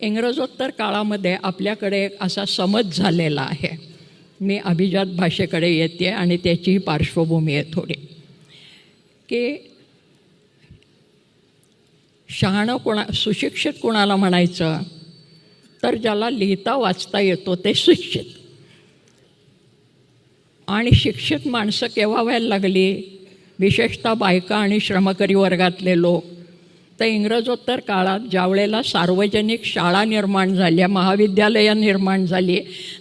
इंग्रजोत्तर काळामध्ये आपल्याकडे असा समज झालेला आहे. मी अभिजात भाषेकडे येते आणि त्याचीही पार्श्वभूमी आहे थोडी. की शहाणं कोणा सुशिक्षित कोणाला म्हणायचं तर ज्याला लिहिता वाचता येतो ते शिक्षित. आणि शिक्षित माणसं केव्हा व्हायला लागली? विशेषतः बायका आणि श्रमकरी वर्गातले लोक. तर इंग्रजोत्तर काळात ज्यावेळेला सार्वजनिक शाळा निर्माण झाल्या महाविद्यालयं निर्माण झाली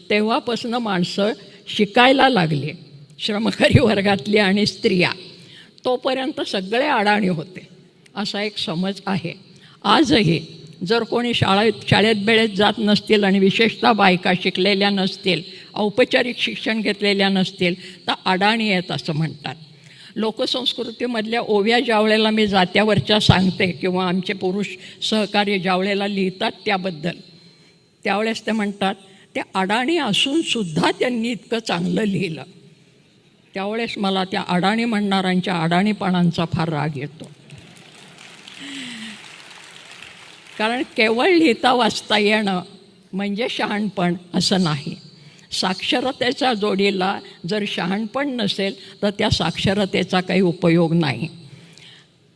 तेव्हापासून माणसं शिकायला लागली श्रमकरी वर्गातली आणि स्त्रिया. तोपर्यंत सगळे अडाणी होते. असा एक समज आहे. आजही जर कोणी शाळेत शाळेत बेळेत जात नसतील आणि विशेषतः बायका शिकलेल्या नसतील औपचारिक शिक्षण घेतलेल्या नसतील तर अडाणी आहेत असं म्हणतात. लोकसंस्कृतीमधल्या ओव्या ज्यावेळेला मी जात्यावरच्या सांगते किंवा आमचे पुरुष सहकार्य ज्यावेळेला लिहितात त्याबद्दल त्यावेळेस ते म्हणतात ते अडाणी असूनसुद्धा त्यांनी इतकं चांगलं लिहिलं. त्यावेळेस मला त्या अडाणी म्हणणाऱ्यांच्या अडाणीपणांचा फार राग येतो. कारण केवळ लिहिता वाचता येणं म्हणजे शहाणपण असं नाही. साक्षरतेच्या जोडीला जर शहाणपण नसेल तर त्या साक्षरतेचा काही उपयोग नाही.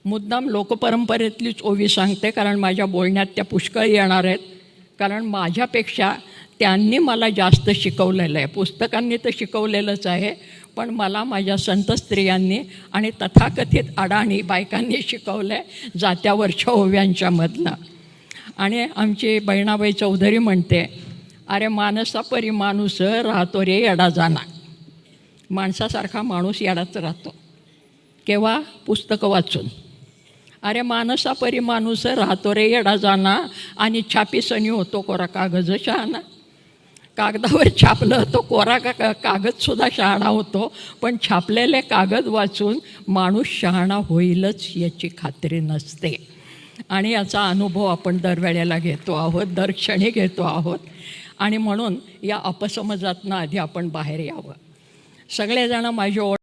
मुद्दाम लोकपरंपरेतलीच ओवी सांगते कारण माझ्या बोलण्यात त्या पुष्कळ येणार आहेत. कारण माझ्यापेक्षा त्यांनी मला जास्त शिकवलेलं आहे. पुस्तकांनी तर शिकवलेलंच आहे पण मला माझ्या संत स्त्रियांनी आणि तथाकथित अडाणी बायकांनी शिकवलं आहे जात्यावरच्या ओव्यांच्यामधनं आणि आमची बहिणाबाई चौधरी म्हणते अरे माणसा परी माणूस राहतो रे येडा जाना. माणसासारखा माणूस येडाच राहतो. केव्हा? पुस्तकं वाचून. अरे माणसा परी माणूस राहतो रे येडा जाना. आणि छापीसनी होतो कोरा कागज शहाणा. कागदावर छापलं तो कोरा का का- कागदसुद्धा शहाणा होतो. पण छापलेले कागद वाचून माणूस शहाणा होईलच याची खात्री नसते. आणि याचा अनुभव आपण दरवेळेला घेतो आहोत दर क्षणी घेतो आहोत. आणि म्हणून या अपसमजातनं आधी आपण बाहेर यावं. सगळेजण माझी ओढ